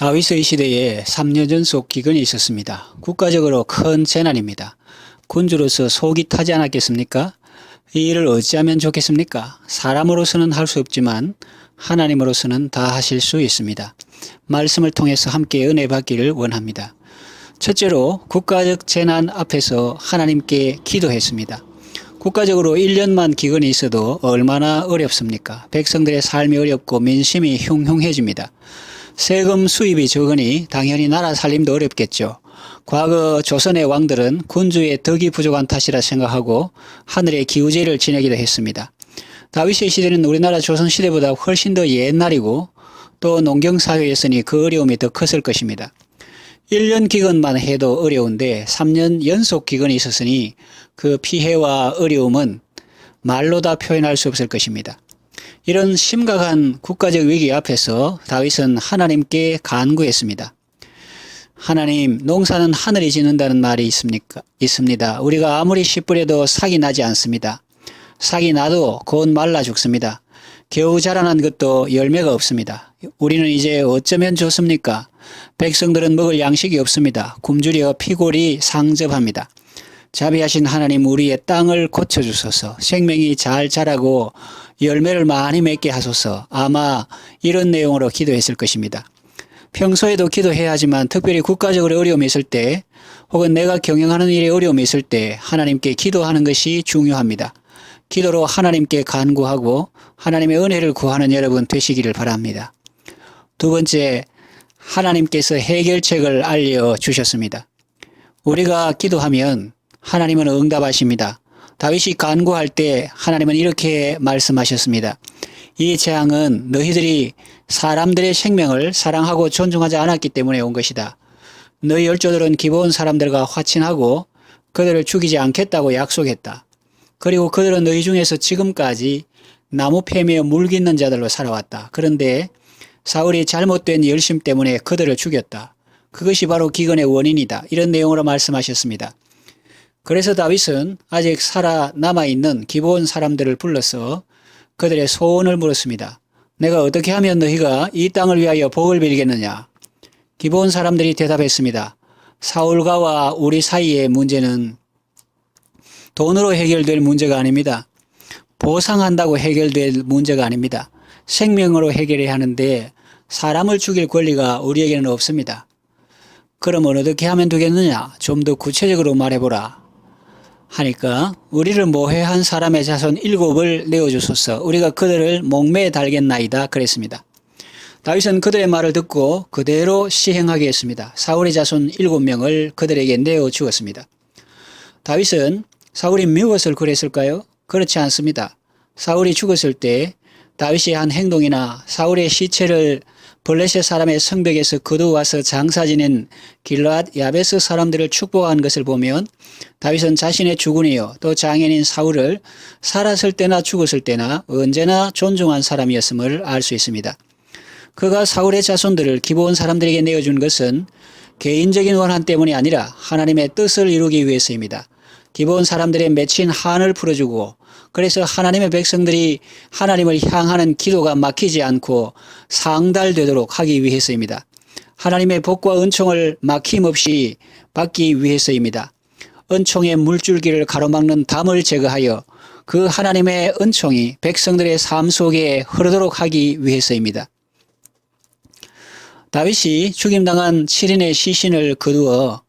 다윗의 시대에 3년 전속 기근이 있었습니다. 국가적으로 큰 재난입니다. 군주로서 속이 타지 않았겠습니까? 이 일을 어찌하면 좋겠습니까? 사람으로서는 할 수 없지만 하나님으로서는 다 하실 수 있습니다. 말씀을 통해서 함께 은혜 받기를 원합니다. 첫째로 국가적 재난 앞에서 하나님께 기도했습니다. 국가적으로 1년만 기근이 있어도 얼마나 어렵습니까? 백성들의 삶이 어렵고 민심이 흉흉해집니다. 세금 수입이 적으니 당연히 나라 살림도 어렵겠죠. 과거 조선의 왕들은 군주의 덕이 부족한 탓이라 생각하고 하늘의 기우제를 지내기도 했습니다. 다윗의 시대는 우리나라 조선 시대보다 훨씬 더 옛날이고 또 농경사회였으니 그 어려움이 더 컸을 것입니다. 1년 기근만 해도 어려운데 3년 연속 기근이 있었으니 그 피해와 어려움은 말로 다 표현할 수 없을 것입니다. 이런 심각한 국가적 위기 앞에서 다윗은 하나님께 간구했습니다. 하나님, 농사는 하늘이 짓는다는 말이 있습니까? 있습니다. 우리가 아무리 씨 뿌려도 삭이 나지 않습니다. 삭이 나도 곧 말라 죽습니다. 겨우 자라난 것도 열매가 없습니다. 우리는 이제 어쩌면 좋습니까? 백성들은 먹을 양식이 없습니다. 굶주려 피골이 상접합니다. 자비하신 하나님 우리의 땅을 고쳐주소서 생명이 잘 자라고 열매를 많이 맺게 하소서 아마 이런 내용으로 기도했을 것입니다. 평소에도 기도해야 하지만 특별히 국가적으로 어려움이 있을 때 혹은 내가 경영하는 일에 어려움이 있을 때 하나님께 기도하는 것이 중요합니다. 기도로 하나님께 간구하고 하나님의 은혜를 구하는 여러분 되시기를 바랍니다. 두 번째, 하나님께서 해결책을 알려주셨습니다. 우리가 기도하면 하나님은 응답하십니다. 다윗이 간구할 때 하나님은 이렇게 말씀하셨습니다. 이 재앙은 너희들이 사람들의 생명을 사랑하고 존중하지 않았기 때문에 온 것이다. 너희 열조들은 기본 사람들과 화친하고 그들을 죽이지 않겠다고 약속했다. 그리고 그들은 너희 중에서 지금까지 나무 패며 물 깃는 자들로 살아왔다. 그런데 사울이 잘못된 열심 때문에 그들을 죽였다. 그것이 바로 기근의 원인이다. 이런 내용으로 말씀하셨습니다. 그래서 다윗은 아직 살아 남아 있는 기본 사람들을 불러서 그들의 소원을 물었습니다. 내가 어떻게 하면 너희가 이 땅을 위하여 복을 빌겠느냐? 기본 사람들이 대답했습니다. 사울가와 우리 사이의 문제는 돈으로 해결될 문제가 아닙니다. 보상한다고 해결될 문제가 아닙니다. 생명으로 해결해야 하는데 사람을 죽일 권리가 우리에게는 없습니다. 그러면 어떻게 하면 되겠느냐? 좀 더 구체적으로 말해보라. 하니까 우리를 모해한 사람의 자손 일곱을 내어주소서 우리가 그들을 목매에 달겠나이다 그랬습니다. 다윗은 그들의 말을 듣고 그대로 시행하게 했습니다. 사울의 자손 일곱 명을 그들에게 내어 주었습니다. 다윗은 사울이 미웠을 그랬을까요? 그렇지 않습니다. 사울이 죽었을 때 다윗이 한 행동이나 사울의 시체를 블레셋 사람의 성벽에서 거두어와서 장사 지낸 길라앗 야베스 사람들을 축복한 것을 보면 다윗은 자신의 주군이요 또 장인인 사울을 살았을 때나 죽었을 때나 언제나 존중한 사람이었음을 알 수 있습니다. 그가 사울의 자손들을 기본 사람들에게 내어준 것은 개인적인 원한 때문이 아니라 하나님의 뜻을 이루기 위해서입니다. 기본 사람들의 맺힌 한을 풀어주고 그래서 하나님의 백성들이 하나님을 향하는 기도가 막히지 않고 상달되도록 하기 위해서입니다. 하나님의 복과 은총을 막힘없이 받기 위해서입니다. 은총의 물줄기를 가로막는 담을 제거하여 그 하나님의 은총이 백성들의 삶 속에 흐르도록 하기 위해서입니다. 다윗이 죽임당한 7인의 시신을 거두어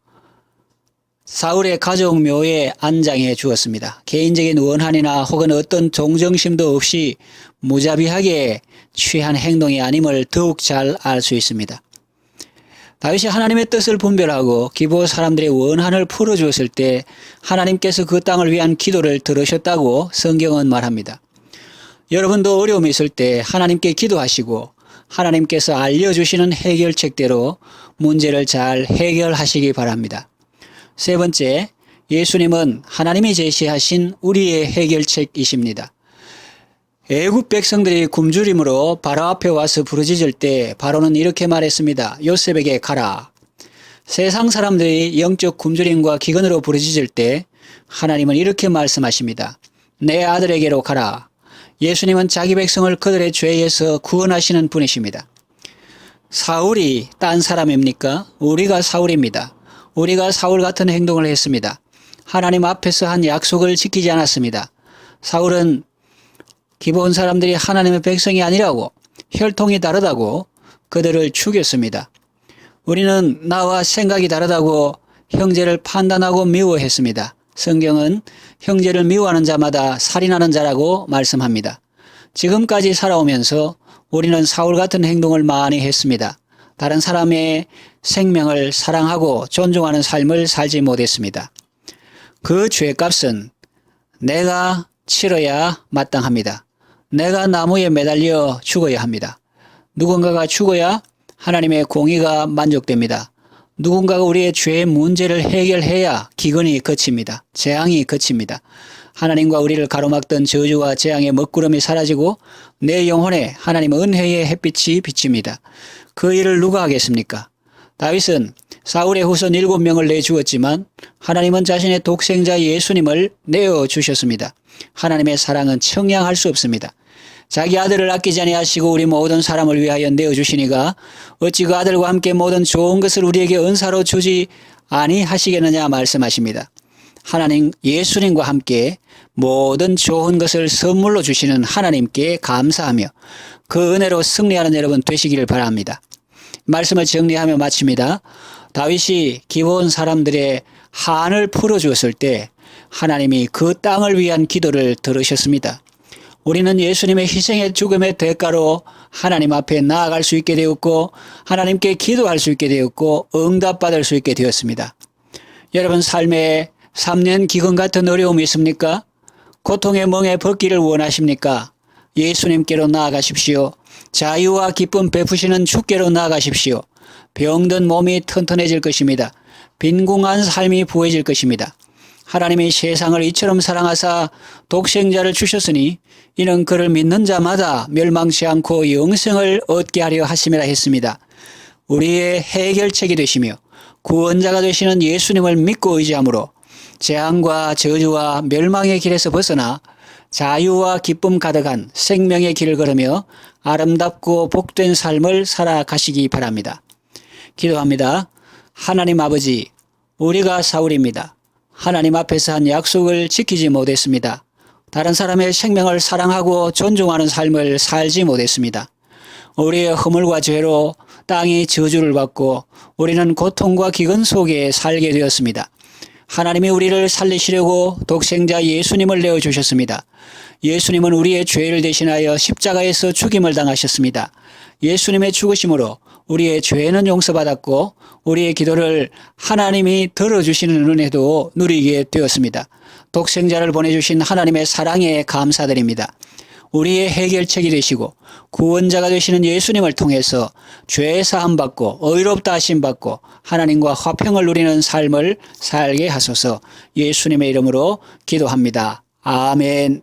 사울의 가족 묘에 안장해 주었습니다. 개인적인 원한이나 혹은 어떤 동정심도 없이 무자비하게 취한 행동이 아님을 더욱 잘 알 수 있습니다. 다윗이 하나님의 뜻을 분별하고 기부 사람들의 원한을 풀어주었을 때 하나님께서 그 땅을 위한 기도를 들으셨다고 성경은 말합니다. 여러분도 어려움이 있을 때 하나님께 기도하시고 하나님께서 알려주시는 해결책대로 문제를 잘 해결하시기 바랍니다. 세 번째, 예수님은 하나님이 제시하신 우리의 해결책이십니다. 애굽 백성들이 굶주림으로 바로 앞에 와서 부르짖을 때 바로는 이렇게 말했습니다. 요셉에게 가라. 세상 사람들이 영적 굶주림과 기근으로 부르짖을 때 하나님은 이렇게 말씀하십니다. 내 아들에게로 가라. 예수님은 자기 백성을 그들의 죄에서 구원하시는 분이십니다. 사울이 딴 사람입니까? 우리가 사울입니다. 우리가 사울 같은 행동을 했습니다. 하나님 앞에서 한 약속을 지키지 않았습니다. 사울은 기본 사람들이 하나님의 백성이 아니라고 혈통이 다르다고 그들을 죽였습니다. 우리는 나와 생각이 다르다고 형제를 판단하고 미워했습니다. 성경은 형제를 미워하는 자마다 살인하는 자라고 말씀합니다. 지금까지 살아오면서 우리는 사울 같은 행동을 많이 했습니다. 다른 사람의 생명을 사랑하고 존중하는 삶을 살지 못했습니다. 그 죄값은 내가 치러야 마땅합니다. 내가 나무에 매달려 죽어야 합니다. 누군가가 죽어야 하나님의 공의가 만족됩니다. 누군가가 우리의 죄의 문제를 해결해야 기근이 그칩니다. 재앙이 그칩니다. 하나님과 우리를 가로막던 저주와 재앙의 먹구름이 사라지고 내 영혼에 하나님 은혜의 햇빛이 비칩니다. 그 일을 누가 하겠습니까? 다윗은 사울의 후손 일곱 명을 내주었지만 하나님은 자신의 독생자 예수님을 내어 주셨습니다. 하나님의 사랑은 청량할 수 없습니다. 자기 아들을 아끼지 아니하시고 우리 모든 사람을 위하여 내어 주시니가 어찌 그 아들과 함께 모든 좋은 것을 우리에게 은사로 주지 아니하시겠느냐 말씀하십니다. 하나님 예수님과 함께 모든 좋은 것을 선물로 주시는 하나님께 감사하며 그 은혜로 승리하는 여러분 되시기를 바랍니다. 말씀을 정리하며 마칩니다. 다윗이 기본 사람들의 한을 풀어주었을 때 하나님이 그 땅을 위한 기도를 들으셨습니다. 우리는 예수님의 희생의 죽음의 대가로 하나님 앞에 나아갈 수 있게 되었고 하나님께 기도할 수 있게 되었고 응답받을 수 있게 되었습니다. 여러분 삶에 3년 기근 같은 어려움이 있습니까? 고통의 멍에 벗기를 원하십니까? 예수님께로 나아가십시오. 자유와 기쁨 베푸시는 주께로 나아가십시오. 병든 몸이 튼튼해질 것입니다. 빈궁한 삶이 부해질 것입니다. 하나님이 세상을 이처럼 사랑하사 독생자를 주셨으니 이는 그를 믿는 자마다 멸망치 않고 영생을 얻게 하려 하심이라 했습니다. 우리의 해결책이 되시며 구원자가 되시는 예수님을 믿고 의지함으로 재앙과 저주와 멸망의 길에서 벗어나 자유와 기쁨 가득한 생명의 길을 걸으며 아름답고 복된 삶을 살아가시기 바랍니다. 기도합니다. 하나님 아버지, 우리가 사울입니다. 하나님 앞에서 한 약속을 지키지 못했습니다. 다른 사람의 생명을 사랑하고 존중하는 삶을 살지 못했습니다. 우리의 허물과 죄로 땅이 저주를 받고 우리는 고통과 기근 속에 살게 되었습니다. 하나님이 우리를 살리시려고 독생자 예수님을 내어주셨습니다. 예수님은 우리의 죄를 대신하여 십자가에서 죽임을 당하셨습니다. 예수님의 죽으심으로 우리의 죄는 용서받았고 우리의 기도를 하나님이 들어주시는 은혜도 누리게 되었습니다. 독생자를 보내주신 하나님의 사랑에 감사드립니다. 우리의 해결책이 되시고 구원자가 되시는 예수님을 통해서 죄 사함 받고 의롭다 하심 받고 하나님과 화평을 누리는 삶을 살게 하소서 예수님의 이름으로 기도합니다. 아멘.